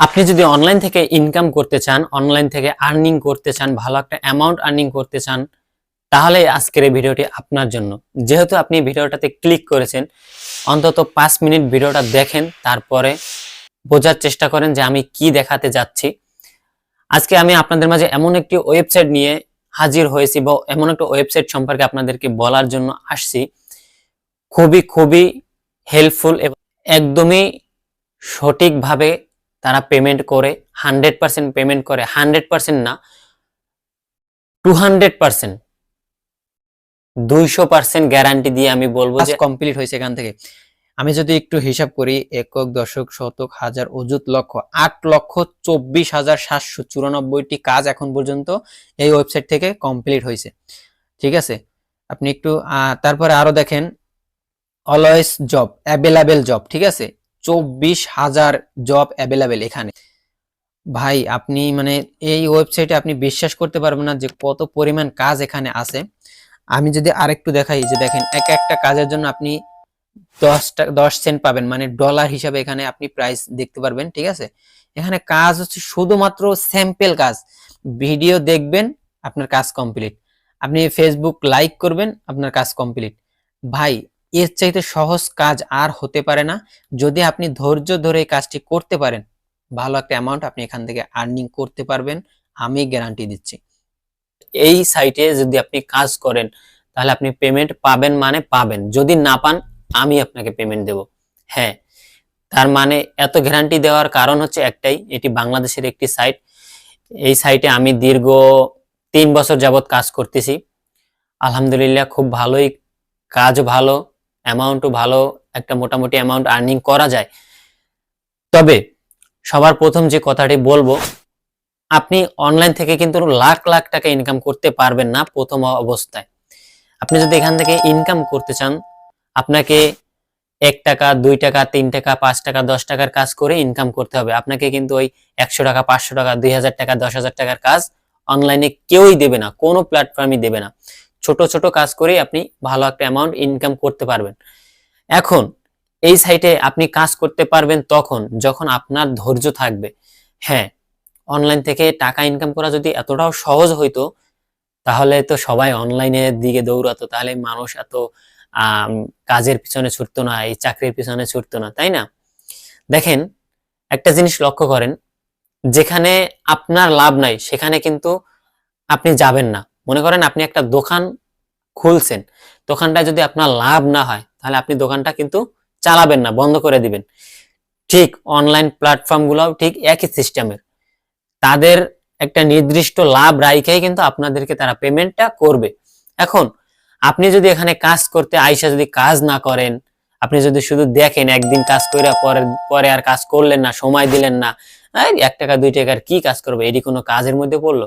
আপনি যদি অনলাইন থেকে ইনকাম করতে চান অনলাইন থেকে আর্নিং করতে চান, ভালো একটা অ্যামাউন্ট আর্নিং করতে চান, তাহলে আজকের এই ভিডিওটি আপনার জন্য। যেহেতু আপনি ভিডিওটাতে ক্লিক করেছেন, অন্তত পাঁচ মিনিট ভিডিওটা দেখেন, তারপরে বোঝার চেষ্টা করেন যে আমি কি দেখাতে যাচ্ছি। আজকে আমি আপনাদের মাঝে এমন একটি ওয়েবসাইট নিয়ে হাজির হয়েছি বা এমন একটা ওয়েবসাইট সম্পর্কে আপনাদেরকে বলার জন্য আসছি। খুবই খুবই হেল্পফুল এবং একদমই সঠিকভাবে তারা পেমেন্ট করে হান্ড্রেড পার্সেন্ট পেমেন্ট করে হান্ড্রেড পার্সেন্ট না টু হান্ড্রেড পার্সেন্ট দুইশো পার্সেন্ট গ্যারান্টি দিয়ে আমি বলব যে কমপ্লিট হয়েছে এখান থেকে। আমি যদি একটু হিসাব করি একক দশক শতক হাজার অযুত লক্ষ আট লক্ষ চব্বিশ হাজার সাতশো চুরানব্বইটি কাজ এখন পর্যন্ত এই ওয়েবসাইট থেকে কমপ্লিট হয়েছে। ঠিক আছে? আপনি একটু তারপরে আরও দেখেন অলওয়েজ জব অ্যাভেলেবেল জব ঠিক আছে? চব্বিশ হাজার জব অ্যাভেলেবেল এখানে। ভাই, আপনি মানে এই ওয়েবসাইটে আপনি বিশ্বাস করতে পারবেন না যে কত পরিমাণ কাজ এখানে আছে। আমি যদি আরেকটু দেখাই যে দেখেন, এক একটা কাজের জন্য আপনি দশটা, দশ সেন্ট পাবেন মানে ডলার হিসাবে এখানে আপনি প্রাইস দেখতে পারবেন, ঠিক আছে? এখানে কাজ হচ্ছে শুধুমাত্র স্যাম্পেল কাজ। ভিডিও দেখবেন, আপনার কাজ কমপ্লিট আপনি ফেসবুক লাইক করবেন, আপনার কাজ কমপ্লিট ভাই এর চাইতে সহজ কাজ আর হতে পারে না। যদি আপনি ধৈর্য ধরে এই কাজটি করতে পারেন, ভালো একটা অ্যামাউন্ট আপনি এখান থেকে আর্নিং করতে পারবেন, আমি গ্যারান্টি দিচ্ছি। এই সাইটে যদি আপনি কাজ করেন, তাহলে আপনি পেমেন্ট পাবেন মানে পাবেন। যদি না পান, আমি আপনাকে পেমেন্ট দেব। হ্যাঁ তার মানে এত গ্যারান্টি দেওয়ার কারণ হচ্ছে একটাই, এটি বাংলাদেশের একটি সাইট এই সাইটে আমি দীর্ঘ তিন বছর যাবত কাজ করতেছি। আলহামদুলিল্লাহ, খুব ভালোই কাজ ভালো অ্যামাউন্টও ভালো একটা মোটামুটি অ্যামাউন্ট আর্নিং করা যায়। তবে সবার প্রথম যে কথাটি বলব, আপনি অনলাইন থেকে কিন্তু লাখ লাখ টাকা ইনকাম করতে পারবেন না প্রথম অবস্থায়। আপনি যদি এখান থেকে ইনকাম করতে চান, আপনাকে এক টাকা, দুই টাকা, তিন টাকা, পাঁচ টাকা, দশ টাকার কাজ করে ইনকাম করতে হবে। আপনাকে কিন্তু ওই একশো টাকা, পাঁচশো টাকা, দুই হাজার টাকা, দশ হাজার টাকার কাজ অনলাইনে কেউই দেবে না, কোনো প্ল্যাটফর্মই দেবে না। ছোট ছোট কাজ করেই আপনি ভালো একটা অ্যামাউন্ট ইনকাম করতে পারবেন। এখন এই সাইটে আপনি কাজ করতে পারবেন তখন যখন আপনার ধৈর্য থাকবে। হ্যাঁ অনলাইন থেকে টাকা ইনকাম করা যদি এতটাও সহজ হইতো, তাহলে তো সবাই অনলাইনের দিকে দৌড়াতো, তাহলে মানুষ এত কাজের পিছনে ছুটতো না, এই চাকরির পিছনে ছুটতো না, তাই না? দেখেন, একটা জিনিস লক্ষ্য করেন, যেখানে আপনার লাভ নাই, সেখানে কিন্তু আপনি যাবেন না। মনে করেন আপনি একটা দোকান খুলছেন দোকানটা যদি আপনার লাভ না হয়, তাহলে আপনি দোকানটা কিন্তু চালাবেন না, বন্ধ করে দিবেন। ঠিক অনলাইন প্ল্যাটফর্মগুলোও ঠিক একই সিস্টেমের তাদের একটা নির্দিষ্ট লাভ রাইখেই কিন্তু আপনাদেরকে তারা পেমেন্টটা করবে। এখন, আপনি যদি এখানে কাজ করতে আইসা যদি কাজ না করেন, আপনি যদি শুধু দেখেন একদিন কাজ করে পরে পরে আর কাজ করলেন না, সময় দিলেন না এক টাকা, দুই টাকার কি কাজ করবে? এটি কোনো কাজের মধ্যে পড়ল?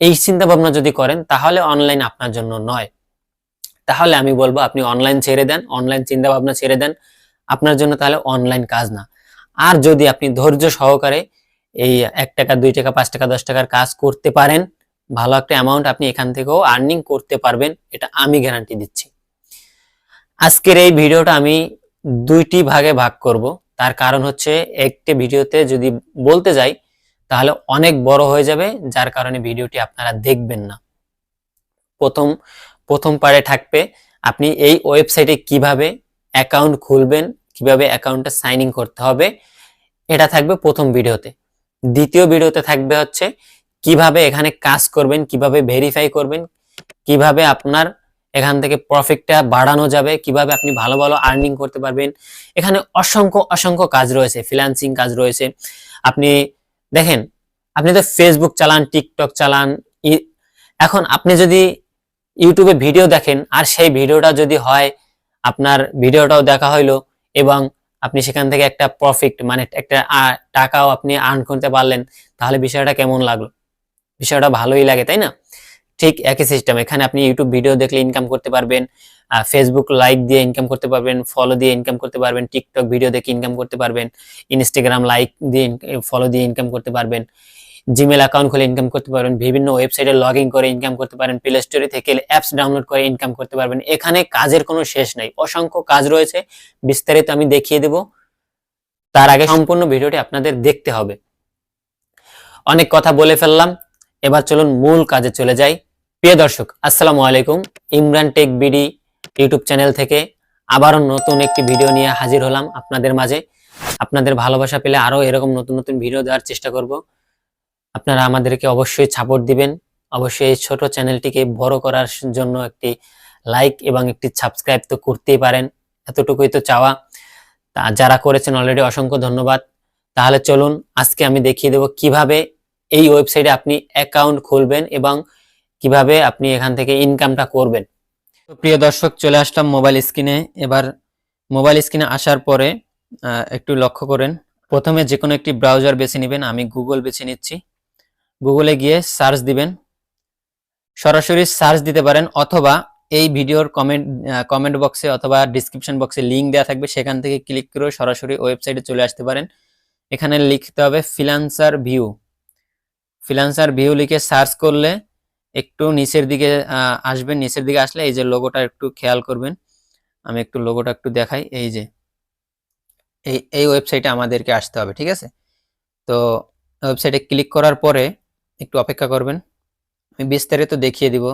এই চিন্তা ভাবনা যদি করেন, তাহলে অনলাইন আপনার জন্য নয়। তাহলে আমি বলব, আপনি অনলাইন ছেড়ে দেন অনলাইন চিন্তা ভাবনা ছেড়ে দেন, আপনার জন্য তাহলে অনলাইন কাজ না। আর যদি আপনি ধৈর্য সহকারে এই এক টাকা, দুই টাকা, পাঁচ টাকা, দশ টাকার কাজ করতে পারেন, ভালো একটা অ্যামাউন্ট আপনি এখান থেকেও আর্নিং করতে পারবেন, এটা আমি গ্যারান্টি দিচ্ছি। আজকের এই ভিডিওটা আমি দুইটি ভাগে ভাগ করব। তার কারণ হচ্ছে, একটি ভিডিওতে যদি বলতে যাই তাহলে অনেক বড় হয়ে যাবে, যার কারণে ভিডিওটি আপনারা দেখবেন না। প্রথম প্রথম পারে থাকবে, আপনি এই ওয়েবসাইটে কীভাবে অ্যাকাউন্ট খুলবেন, কীভাবে অ্যাকাউন্টে সাইন ইন করতে হবে, এটা থাকবে প্রথম ভিডিওতে। দ্বিতীয় ভিডিওতে থাকবে হচ্ছে, কীভাবে এখানে কাজ করবেন, কীভাবে ভেরিফাই করবেন, কীভাবে আপনার এখান থেকে প্রফিটটা বাড়ানো যাবে, কীভাবে আপনি ভালো ভালো আর্নিং করতে পারবেন। এখানে অসংখ্য অসংখ্য কাজ রয়েছে ফ্রিল্যান্সিং কাজ রয়েছে। আপনি দেখেন, আপনি তো ফেসবুক চালান টিকটক চালান এখন আপনি যদি ইউটিউবে ভিডিও দেখেন, আর সেই ভিডিওটা যদি হয়, আপনার ভিডিওটাও দেখা হইল এবং আপনি সেখান থেকে একটা প্রফিট মানে একটা টাকাও আপনি আর্ন করতে পারলেন, তাহলে বিষয়টা কেমন লাগল? বিষয়টা ভালোই লাগে, তাই না? ঠিক একই সিস্টেম এখানে আপনি ইউটিউব ভিডিও দেখলে ইনকাম করতে পারবেন ফেসবুক লাইক দিয়ে ইনকাম করতে পারবেন ফলো দিয়ে ইনকাম করতে পারবেন টিকটক ভিডিও দেখে ইনকাম করতে পারবেন ইনস্টাগ্রাম লাইক দিয়ে ফলো দিয়ে ইনকাম করতে পারবেন জিমেল অ্যাকাউন্ট খুলে ইনকাম করতে পারবেন, বিভিন্ন ওয়েবসাইটে লগ ইন করে ইনকাম করতে পারেন প্লে স্টোরে থেকে অ্যাপস ডাউনলোড করে ইনকাম করতে পারবেন। এখানে কাজের কোনো শেষ নাই। অসংখ্য কাজ রয়েছে, বিস্তারিত আমি দেখিয়ে দেব। তার আগে সম্পূর্ণ ভিডিওটি আপনাদের দেখতে হবে। অনেক কথা বলে ফেললাম, এবার চলুন মূল কাজে চলে যাই। প্রিয় দর্শক, আসসালামু আলাইকুম। Imran tech BD YouTube channel থেকে আবারও নতুন একটি ভিডিও নিয়ে হাজির হলাম আপনাদের মাঝে। আপনাদের ভালোবাসা পেলে আরও এরকম নতুন নতুন ভিডিও দেওয়ার চেষ্টা করব। আপনারা আমাদেরকে অবশ্যই সাপোর্ট দিবেন। অবশ্যই এই ছোট চ্যানেলটিকে বড় করার জন্য একটি লাইক এবং একটি সাবস্ক্রাইব তো করতেই পারেন। এতটুকুই তো চাওয়া। তা যারা করেছেন অলরেডি অসংখ্য ধন্যবাদ। তাহলে চলুন, আজকে আমি দেখিয়ে দেবো কীভাবে এই ওয়েবসাইটে আপনি অ্যাকাউন্ট খুলবেন এবং কীভাবে আপনি এখান থেকে ইনকামটা করবেন? তো প্রিয় দর্শক, চলে আসলাম মোবাইল স্ক্রিনে এবার মোবাইল স্ক্রিনে আসার পরে একটু লক্ষ্য করেন। প্রথমে যে কোনো একটি ব্রাউজার বেছে নেবেন। আমি গুগল বেছে নিচ্ছি। গুগলে গিয়ে সার্চ দিবেন। সরাসরি সার্চ দিতে পারেন অথবা এই ভিডিওর কমেন্ট কমেন্ট বক্সে অথবা ডিসক্রিপশন বক্সে লিংক দেওয়া থাকবে। সেখান থেকে ক্লিক করে সরাসরি ওয়েবসাইটে চলে আসতে পারেন। এখানে লিখতে হবে ফিলান্সার ভিউ ফিলান্সার ভিউ লিখে সার্চ করলে একটু নিচের দিকে আসবেন। নিচের দিকে আসলে এই যে লোগোটা একটু খেয়াল করবেন। আমি একটু লোগোটা একটু দেখাই। এই যে, এই এই ওয়েবসাইটে আমাদেরকে আসতে হবে, ঠিক আছে? তো ওয়েবসাইটে ক্লিক করার পরে একটু অপেক্ষা করবেন। আমি বিস্তারিত দেখিয়ে দিব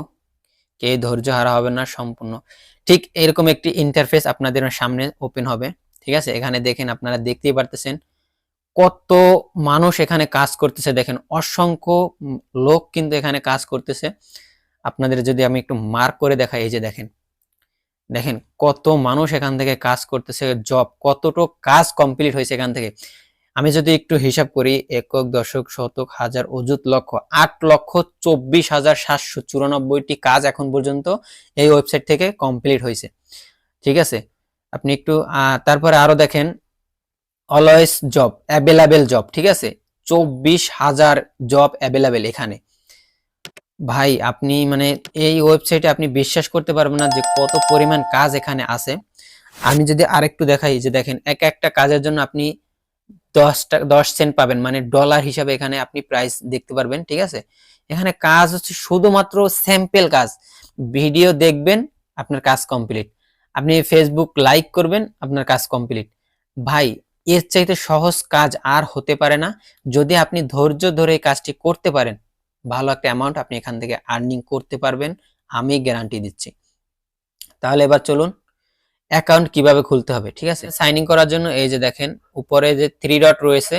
কে ধৈর্য হারা হবে না সম্পূর্ণ। ঠিক এরকম একটি ইন্টারফেস আপনাদের সামনে ওপেন হবে, ঠিক আছে? এখানে দেখেন আপনারা দেখতেই পারতেছেন। কত মানুষ এখানে কাজ করতেছে। দেখেন, অসংখ্য লোক কিন্তু এখানে কাজ করতেছে। আপনাদের যদি আমি একটু মার্ক করে দেখাই, এই যে দেখেন। দেখেন, কত মানুষ এখান থেকে কাজ করতেছে জব কতটুক কাজ কমপ্লিট হয়েছে এখান থেকে। আমি যদি একটু হিসাব করি, একক, দশক, শতক, হাজার, অযুত লক্ষ, আট লক্ষ চব্বিশ হাজার সাতশো চুরানব্বইটি কাজ এখন পর্যন্ত এই ওয়েবসাইট থেকে কমপ্লিট হয়েছে। ঠিক আছে? আপনি একটু তারপরে আরও দেখেন অলওয়েজ জব অ্যাভেলেবেল জব ঠিক আছে? চব্বিশ হাজার জব অ্যাভেলেবেল এখানে। ভাই, আপনি মানে এই ওয়েবসাইটে আপনি বিশ্বাস করতে পারবেন না যে কত পরিমাণ কাজ এখানে আছে। আমি যদি আরেকটু দেখাই যে দেখেন, এক একটা কাজের জন্য আপনি দশটা, দশ সেন্ট পাবেন মানে ডলার হিসাবে এখানে আপনি প্রাইস দেখতে পারবেন, ঠিক আছে? এখানে কাজ হচ্ছে শুধুমাত্র স্যাম্পেল কাজ। ভিডিও দেখবেন, আপনার কাজ কমপ্লিট আপনি ফেসবুক লাইক করবেন, আপনার কাজ কমপ্লিট ভাই এর চাইতে সহজ কাজ আর হতে পারে না। যদি আপনি ধৈর্য ধরে এই কাজটি করতে পারেন, ভালো একটা অ্যামাউন্ট আপনি এখান থেকে আর্নিং করতে পারবেন, আমি গ্যারান্টি দিচ্ছি। তাহলে এবার চলুন অ্যাকাউন্ট কীভাবে খুলতে হবে, ঠিক আছে? সাইন ইন করার জন্য এই যে দেখেন, উপরে যে থ্রি ডট রয়েছে,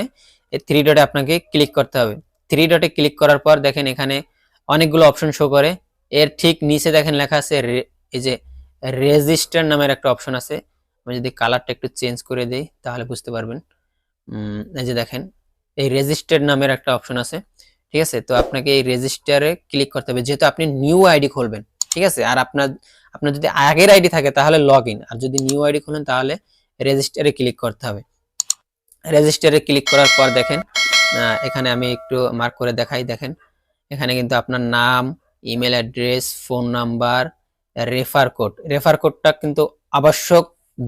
এই থ্রি ডটে আপনাকে ক্লিক করতে হবে। থ্রি ডটে ক্লিক করার পর দেখেন এখানে অনেকগুলো অপশন শো করে। এর ঠিক নিচে দেখেন লেখা আছে এই যে রেজিস্টার নামের একটা অপশন আছে। আমি যদি কালারটা একটু চেঞ্জ করে দেই, তাহলে বুঝতে পারবেন। এই যে দেখেন, এই রেজিস্টার নামের একটা অপশন আছে, ঠিক আছে? তো আপনাকে এই রেজিস্টারে ক্লিক করতে হবে। যেহেতু আপনি নিউ আইডি খুলবেন, ঠিক আছে? আর আপনার আপনার যদি আগের আইডি থাকে, তাহলে লগ আর যদি নিউ আইডি খুলেন, তাহলে রেজিস্টারে ক্লিক করতে হবে। রেজিস্টারে ক্লিক করার পর দেখেন এখানে আমি একটু মার্ক করে দেখাই। দেখেন, এখানে কিন্তু আপনার নাম email address phone number refer code refer কোডটা কিন্তু আবশ্যক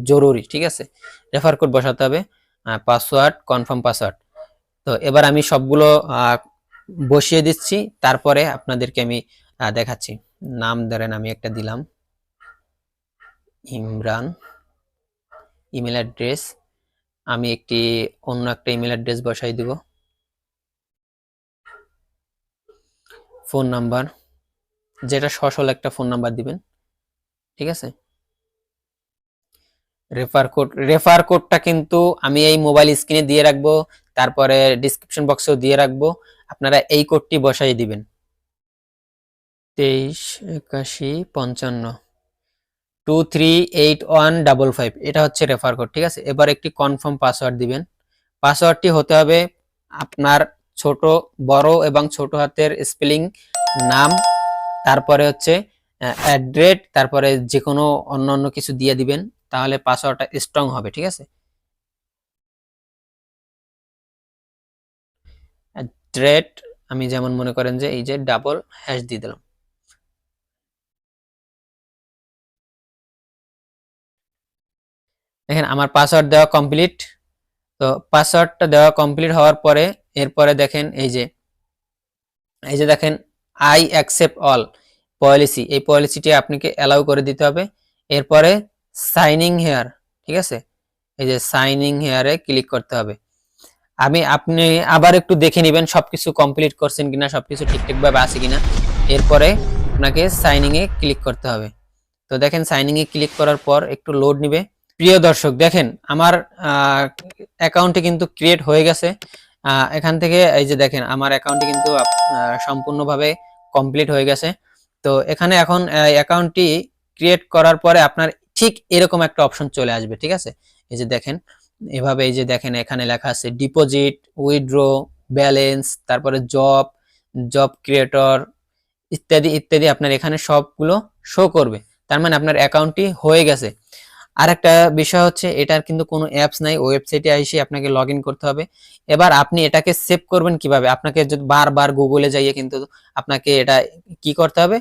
জরুরি, ঠিক আছে? রেফার কোড বসাতে হবে পাসওয়ার্ড কনফার্ম পাসওয়ার্ড তো এবার আমি সবগুলো বসিয়ে দিচ্ছি, তারপরে আপনাদেরকে আমি দেখাচ্ছি। নাম ধরেন, আমি একটা দিলাম। ইমরান ইমেল অ্যাড্রেস আমি একটি অন্য একটা ইমেল অ্যাড্রেস বসাই দিব। ফোন নাম্বার যেটা সসল একটা ফোন নাম্বার দিবেন, ঠিক আছে? রেফার কোড রেফার কোডটা কিন্তু আমি এই মোবাইল স্ক্রিনে দিয়ে রাখব, তারপরে ডিসক্রিপশন বক্সেও দিয়ে রাখব, আপনারা এই কোডটি বসাই দিবেন। তেইশ, একাশি, পঞ্চান্ন two three eight one double five এটা হচ্ছে রেফার কোড ঠিক আছে? এবার একটি কনফার্ম পাসওয়ার্ড দিবেন। পাসওয়ার্ডটি হতে হবে আপনার ছোট, বড় এবং ছোট হাতের স্পেলিং নাম, তারপরে হচ্ছে অ্যাড্রেস তারপরে যে কোনো অন্য অন্য কিছু দিয়ে দিবেন। তাহলে পাসওয়ার্ডটা স্ট্রং হবে, ঠিক আছে? অ্যাড্রেস আমি যেমন মনে করেন যে এই যে ডাবল হ্যাশ দিয়ে দিলাম। দেখেন, আমার পাসওয়ার্ড দেওয়া কমপ্লিট তো পাসওয়ার্ডটা দেওয়া কমপ্লিট হওয়ার পরে, এরপরে দেখেন এই যে এই যে দেখেন আই অ্যাকসেপ্ট অল পলিসি এই পলিসিটি আপনাকে অ্যালাউ করে দিতে হবে। এরপরে সাইনিং হেয়ার, ঠিক আছে? এই যে সাইনিং হেয়ারে ক্লিক করতে হবে। আমি, আপনি আবার একটু দেখে নেবেন সবকিছু কমপ্লিট করছেন কিনা, সবকিছু ঠিকঠাক ভাবে আছে কিনা। এরপরে আপনাকে সাইনিং এ ক্লিক করতে হবে। তো দেখেন সাইনিং এ ক্লিক করার পর একটু লোড নিবে। প্রিয় দর্শক, দেখেন, আমার অ্যাকাউন্টে কিন্তু ক্রিয়েট হয়ে গেছে। এখান থেকে এই যে দেখেন, আমার অ্যাকাউন্টে কিন্তু সম্পূর্ণভাবে কমপ্লিট হয়ে গেছে। তো এখানে এখন অ্যাকাউন্টটি ক্রিয়েট করার পরে আপনার ঠিক এরকম একটা অপশন চলে আসবে, ঠিক আছে? এই যে দেখেন, এভাবে এই যে দেখেন, এখানে লেখা আছে ডিপোজিট উইথড্র ব্যালেন্স তারপরে জব জব ক্রিয়েটর ইত্যাদি ইত্যাদি আপনার এখানে সবগুলো শো করবে। তার মানে আপনার অ্যাকাউন্টটি হয়ে গেছে। আর একটা বিষয় হচ্ছে, এটার কিন্তু কোনো অ্যাপস নাই ওয়েবসাইটে এসে আপনাকে লগ করতে হবে। এবার আপনি এটাকে সেভ করবেন কীভাবে? আপনাকে যদি বারবার গুগলে যাইয়ে কিন্তু আপনাকে এটা কি করতে হবে?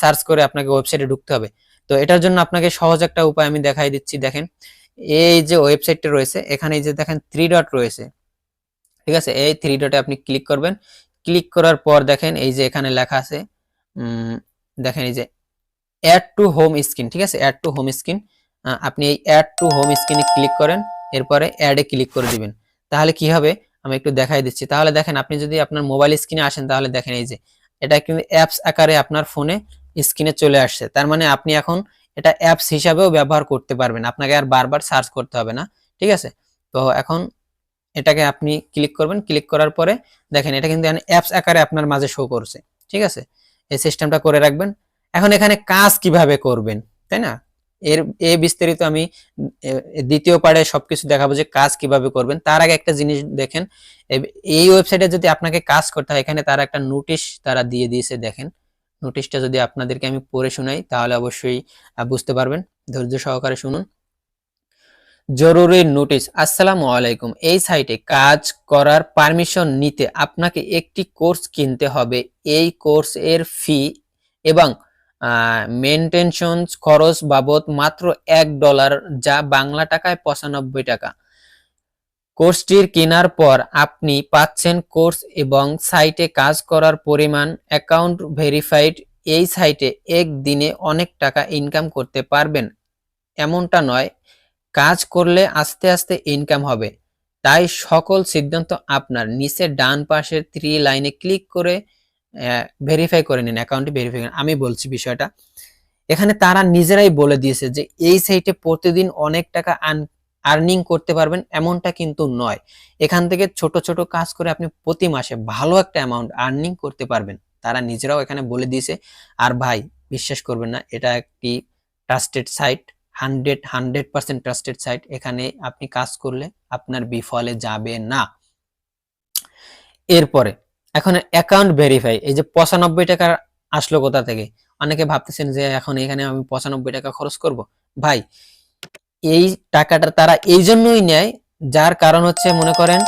সার্চ করে আপনাকে ওয়েবসাইটে ঢুকতে হবে। তো এটার জন্য আপনাকে সহজ একটা উপায় আমি দেখাই দিচ্ছি, দেখেন। এই যে ওয়েবসাইটটা রয়েছে, এখানে এই যে দেখেন থ্রি ডট রয়েছে। ঠিক আছে? এই থ্রি ডটে আপনি ক্লিক করবেন। ক্লিক করার পর দেখেন এই যে এখানে লেখা আছে দেখেন এই যে অ্যাড টু হোম স্ক্রিন ঠিক আছে? অ্যাড টু হোম স্ক্রিন আপনি এই অ্যাড টু হোম স্ক্রিনে ক্লিক করেন, এরপরে অ্যাডে ক্লিক করে দিবেন। তাহলে কি হবে? আমি একটু দেখাই দিচ্ছি। তাহলে দেখেন, আপনি যদি আপনার মোবাইল স্ক্রিনে আসেন, তাহলে দেখেন এই যে, এটা কিন্তু অ্যাপস আকারে আপনার ফোনে স্ক্রিনে চলে আসছে। তার মানে আপনি এখন এটা অ্যাপস হিসাবেও ব্যবহার করতে পারবেন। আপনাকে আর বারবার সার্চ করতে হবে না, ঠিক আছে? তো এখন এটাকে আপনি ক্লিক করবেন। ক্লিক করার পরে দেখেন, এটা কিন্তু অ্যাপস আকারে আপনার মাঝে শো করছে, ঠিক আছে? এই সিস্টেমটা করে রাখবেন। এখন এখানে কাজ কীভাবে করবেন, তাই না? এর, এ বিস্তারিত আমি দ্বিতীয় পার্টে সবকিছু দেখাবো যে কাজ কীভাবে করবেন। তার আগে একটা জিনিস দেখেন এই ওয়েবসাইটে যদি আপনাকে কাজ করতে হয়, এখানে তারা একটা নোটিশ তারা দিয়ে দিয়েছে, দেখেন। নোটিশটা যদি আপনাদেরকে আমি পড়ে শোনাই, তাহলে অবশ্যই বুঝতে পারবেন। ধৈর্য সহকারে শুনুন। জরুরি নোটিশ, আসসালামু আলাইকুম। এই সাইটে কাজ করার পারমিশন নিতে আপনাকে একটি কোর্স কিনতে হবে। এই কোর্স এর ফি এবং মেনটেনশন খরচ বাবদ মাত্র এক ডলার, যা বাংলা টাকায় পঁচানব্বই টাকা। কোর্সটির কেনার পর আপনি পাচ্ছেন কোর্স এবং সাইটে কাজ করার পরিমাণ অ্যাকাউন্ট ভেরিফাইড, এই সাইটে এক দিনে অনেক টাকা ইনকাম করতে পারবেন। এমনটা নয়, কাজ করলে আস্তে আস্তে ইনকাম হবে। তাই সকল সিদ্ধান্ত আপনার নিচে ডান পাশের থ্রি লাইনে ক্লিক করে ভেরিফাই করে নিন অ্যাকাউন্টে ভেরিফাই করেন আমি বলছি বিষয়টা। এখানে তারা নিজেরাই বলে দিয়েছে যে এই সাইটে প্রতিদিন অনেক টাকা আর্নিং করতে পারবেন এমনটা কিন্তু নয়। এখান থেকে ছোট ছোট কাজ করে আপনি প্রতি মাসে ভালো একটা অ্যামাউন্ট আর্নিং করতে পারবেন। তারা নিজেরাও এখানে বলে দিয়েছে। আর ভাই, বিশ্বাস করবেন না, এটা একটি trusted site hundred hundred percent trusted site এখানে আপনি কাজ করলে আপনার বিফলে যাবে না। এরপরে, এখন অ্যাকাউন্ট ভেরিফাই এই যে পঁচানব্বই টাকা আসলো কোথা থেকে? অনেকে ভাবতেছেন যে এখন এখানে আমি পঁচানব্বই টাকা খরচ করব। ভাই এই টাকাটা তারা এই জন্যই নেয়, যার কারণ হচ্ছে মনে করেন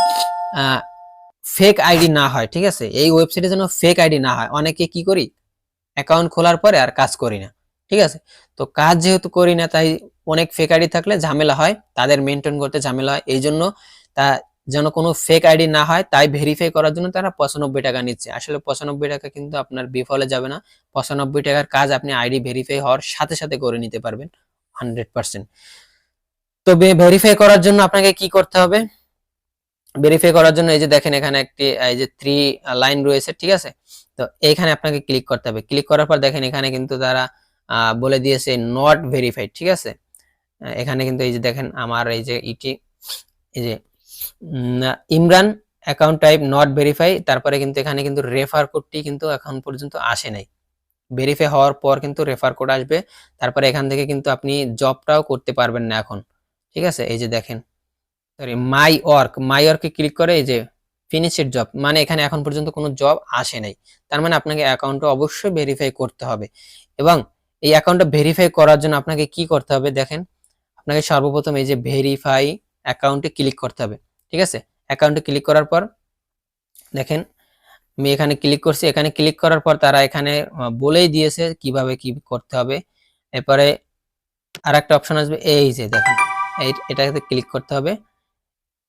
ফেক আইডি না হয়, ঠিক আছে? এই ওয়েবসাইটে যেন ফেক আইডি না হয়। অনেকে কি করি? অ্যাকাউন্ট খোলার পরে আর কাজ করি না, ঠিক আছে? তো কাজ যেহেতু করি না, তাই অনেক ফেক আইডি থাকলে ঝামেলা হয়, তাদের মেনটেন করতে ঝামেলা হয়। এই জন্য তা যেন কোনো ফেক আইডি না হয়, তাই ভেরিফাই করার জন্য তারা পঁচানব্বই টাকা নিচ্ছে। আসলে পঁচানব্বই টাকা কিন্তু আপনার বিফলে যাবে না। পঁচানব্বই টাকার কাজ আপনি আইডি ভেরিফাই হওয়ার সাথে সাথে করে নিতে পারবেন হান্ড্রেড পার্সেন্ট তো ভেরিফাই করার জন্য আপনাকে কি করতে হবে? ভেরিফাই করার জন্য এই যে দেখেন এখানে একটি, এই যে থ্রি লাইন রয়েছে, ঠিক আছে? তো এইখানে আপনাকে ক্লিক করতে হবে। ক্লিক করার পর দেখেন এখানে কিন্তু তারা বলে দিয়েছে নট ভেরিফাইড ঠিক আছে? এখানে কিন্তু এই যে দেখেন আমার এই যে ইটি এই যে Imran account type not verify তারপরে কিন্তু এখানে কিন্তু রেফার কোডটি কিন্তু এখন পর্যন্ত আসে নাই। ভেরিফাই হওয়ার পর কিন্তু রেফার কোড আসবে। তারপরে এখান থেকে কিন্তু আপনি জবটাও করতে পারবেন না এখন। ঠিক আছে? এই যে দেখেন সরি মাই ওয়ার্ক মাই ওয়ার্কে ক্লিক করে এই যে ফিনিশেড জব মানে এখানে এখন পর্যন্ত কোনো জব আসে নাই। তার মানে আপনাকে অ্যাকাউন্টটা অবশ্যই ভেরিফাই করতে হবে এবং এই অ্যাকাউন্টটা ভেরিফাই করার জন্য আপনাকে কি করতে হবে দেখেন? আপনাকে সর্বপ্রথম এই যে ভেরিফাই অ্যাকাউন্টে ক্লিক করতে হবে, ঠিক আছে? অ্যাকাউন্টে ক্লিক করার পর দেখেন, আমি এখানে ক্লিক করছি। এখানে ক্লিক করার পর তারা এখানে বলেই দিয়েছে কীভাবে কি করতে হবে। এরপরে আর একটা অপশন আসবে, এই যে দেখেন। এটাতে ক্লিক করতে হবে।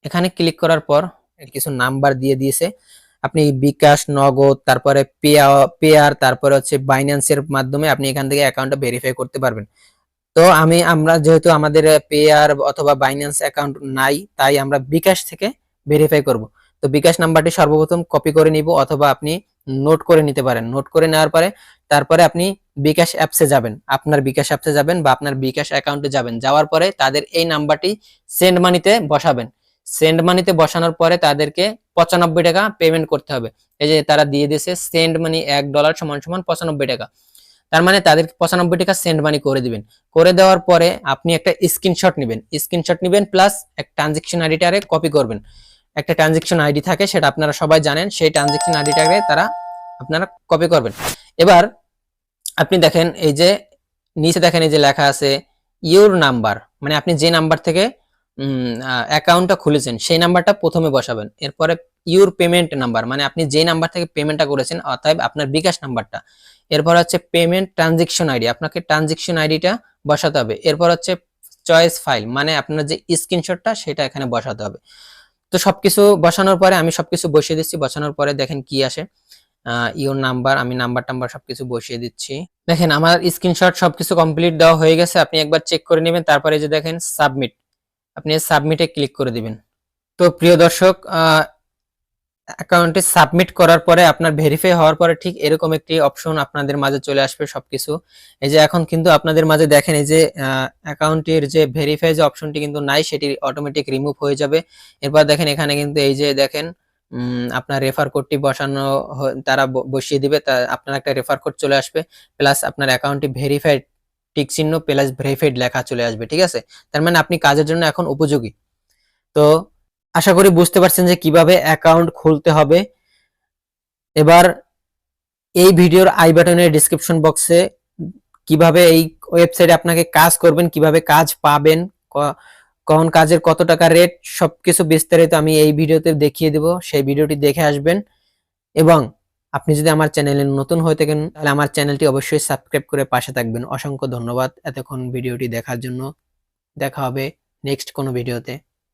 এখানে ক্লিক করার পর কিছু নাম্বার দিয়ে দিয়েছে। আপনি বিকাশ, নগদ, তারপরে পেয়ার তারপরে হচ্ছে বাইন্যান্সের মাধ্যমে আপনি এখান থেকে অ্যাকাউন্টটা ভেরিফাই করতে পারবেন। তো আমি, আমরা যেহেতু আমাদের পেয়ার অথবা বাইন্যান্স অ্যাকাউন্ট নাই, তাই আমরা বিকাশ থেকে ভেরিফাই করব। তো বিকাশ নাম্বারটি সর্বপ্রথম কপি করে নিব অথবা আপনি নোট করে নিতে পারেন। নোট করে নেওয়ার পরে তারপরে আপনি বিকাশ অ্যাপসে যাবেন। আপনার বিকাশ অ্যাপসে যাবেন বা আপনার বিকাশ অ্যাকাউন্টে যাবেন। যাওয়ার পরে তাদের এই নাম্বারটি সেন্ড মানিতে বসাবেন। সেন্ড মানিতে বসানোর পরে তাদেরকে পঁচানব্বই টাকা পেমেন্ট করতে হবে। এই যে তারা দিয়ে দিয়েছে সেন্ড মানি এক ডলার সমান সমান পঁচানব্বই টাকা। তার মানে তাদেরকে পঁচানব্বই টাকা সেন্ড মানি করে দিবেন। করে দেওয়ার পরে আপনি একটা স্ক্রিনশট নেবেন। স্ক্রিনশট নেবেন প্লাস এক ট্রানজেকশন আইডিটারে কপি করবেন। একটা ট্রানজেকশন আইডি থাকে, সেটা আপনারা সবাই জানেন, সেই ট্রানজেকশন আইডিটাকে তারা আপনারা কপি করবেন। এবার আপনি দেখেন, এই যে নিচে দেখেন, এই যে লেখা আছে ইউর নাম্বার মানে আপনি যে নাম্বার থেকে অ্যাকাউন্টটা খুলেছেন, সেই নাম্বারটা প্রথমে বসাবেন। এরপরে ইউর পেমেন্ট নাম্বার মানে আপনি যে নাম্বার থেকে পেমেন্টটা করেছেন, অর্থাৎ আপনার বিকাশ নাম্বারটা এরপর হচ্ছে পেমেন্ট ট্রানজেকশন আইডি আপনাকে ট্রানজেকশন আইডিটা বসাতে হবে। এরপর হচ্ছে চয়েস ফাইল মানে আপনার যে স্ক্রিনশটটা সেটা এখানে বসাতে হবে। তো সবকিছু বসানোর পরে আমি সবকিছু বসিয়ে দিচ্ছি। বসানোর পরে দেখেন কি আসে। ইওর নাম্বার, আমি নাম্বার টাম্বার সবকিছু বসিয়ে দিচ্ছি। দেখেন আমার স্ক্রিনশট সবকিছু কমপ্লিট দেওয়া হয়ে গেছে। আপনি একবার চেক করে নেবেন। তারপরে যে দেখেন, সাবমিট। আপনি সাবমিটে ক্লিক করে দিবেন। তো প্রিয় দর্শক অ্যাকাউন্টে সাবমিট করার পরে আপনার ভেরিফাই হওয়ার পরে ঠিক এরকম একটি অপশন আপনাদের মাঝে চলে আসবে সবকিছু। এই যে এখন কিন্তু আপনাদের মাঝে দেখেন এই যে অ্যাকাউন্টের যে ভেরিফাই যে অপশনটি কিন্তু নাই, সেটি অটোমেটিক রিমুভ হয়ে যাবে। এরপর দেখেন এখানে কিন্তু এই যে দেখেন আপনার রেফার কোডটি বসানো তারা বসিয়ে দিবে, তা আপনার একটা রেফার কোড চলে আসবে প্লাস আপনার অ্যাকাউন্টটি ভেরিফাইড টিক চিহ্ন প্লাস ভেরিফাইড লেখা চলে আসবে, ঠিক আছে? তার মানে আপনি কাজের জন্য এখন উপযোগী। তো আশা করি বুঝতে পারছেন যে কীভাবে অ্যাকাউন্ট খুলতে হবে। এবার এই ভিডিওর আই বাটনের ডিসক্রিপশন বক্সে কীভাবে এই ওয়েবসাইটে আপনাকে কাজ করবেন, কীভাবে কাজ পাবেন, ক- কোন কাজের কত টাকা রেট সবকিছু বিস্তারিত আমি এই ভিডিওতে দেখিয়ে দেব। সেই ভিডিওটি দেখে আসবেন এবং আপনি যদি আমার চ্যানেলে নতুন হয়ে থাকেন, তাহলে আমার চ্যানেলটি অবশ্যই সাবস্ক্রাইব করে পাশে থাকবেন। অসংখ্য ধন্যবাদ। এতক্ষণ ভিডিওটি দেখার জন্য দেখা হবে নেক্সট কোনো ভিডিওতে।